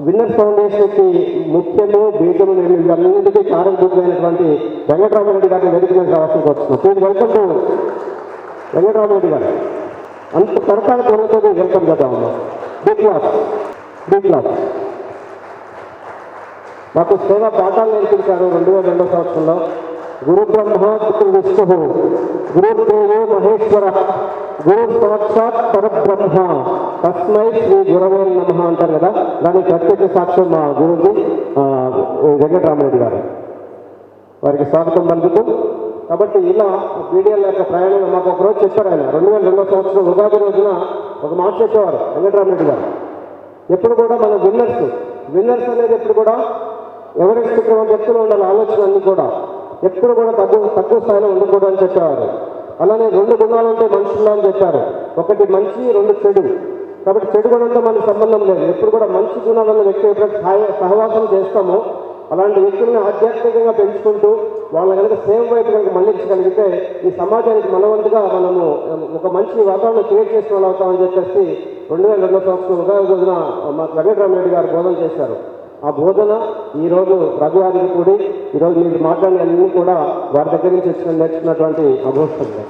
Winner ఫౌండేషన్కి ముఖ్యము బీజము నేను ఇవన్నింటికీ కారణభూతమైనటువంటి వెంకటరామరెడ్డి గారిని వేదిక మీద రావాల్సి వస్తున్నాం ప్లీజ్ వెల్కమ్ టు వెంకటరామరెడ్డి గారు. అంత సరకాల కోరితో వెల్కమ్ చేద్దాం బీ క్లాస్ బీ క్లాస్. మాకు సేవ పాఠాలు నేర్పించారు రెండు వేల రెండో సంవత్సరంలో. గురు బ్రహ్మ గురు విష్ణు గురు దేవో మహేశ్వర. గురు సాక్షాత్ పరబ్రహ్మ తస్మై శ్రీ గురవే నమ అంటారు కదా? దానికి ప్రత్యేక సాక్ష్యం మా గురువు వెంకటరామరెడ్డి గారు. వారికి స్వాగతం పలుకుతూ కాబట్టి ఇలా బీడిఎల్ యొక్క ప్రయాణం మాకు ఒక రోజు చెప్పారు ఆయన. రెండు వేల రెండో సంవత్సరం ఉగాది రోజున ఒక మాట చెప్పేవారు వెంకటరామరెడ్డి గారు. ఎప్పుడు కూడా మన విన్నర్స్ విన్నర్స్ అనేది ఎప్పుడు కూడా ఎవరెస్ట్ క్రమం వ్యక్తులు ఉండాలి ఆలోచన అన్నీ కూడా. ఎప్పుడు కూడా తక్కువ తక్కువ స్థాయిలో ఉండకూడదు అని చెప్పేవారు. అలానే రెండు గుణాలు ఉంటే మనుషుల్లో అని చెప్పారు. ఒకటి మంచి రెండు చెడు. కాబట్టి చెడు గుణంతో మనకు సంబంధం లేదు. ఎప్పుడు కూడా మంచి గుణాలను వ్యక్తి ఎప్పుడైతే సహాయ సహవాసం చేస్తామో అలాంటి వ్యక్తులను ఆధ్యాత్మికంగా పెంచుకుంటూ వాళ్ళ కనుక సేవ వైపు కనుక మళ్ళించగలిగితే ఈ సమాజానికి మనవంతుగా మనము ఒక మంచి వాతావరణం క్రియేట్ చేసుకోవాలి అవుతామని చెప్పేసి రెండు వేల రెండో సంవత్సరం ఉగాది రోజున మా వెంకటరామరెడ్డి గారు బోధన చేశారు. ఆ బోధన ఈరోజు రఘువారికి కూడి ఈరోజు మీరు మాట్లాడిన అన్ని కూడా వారి దగ్గర నుంచి వచ్చిన నేర్చుకున్నటువంటి అభోత్సవం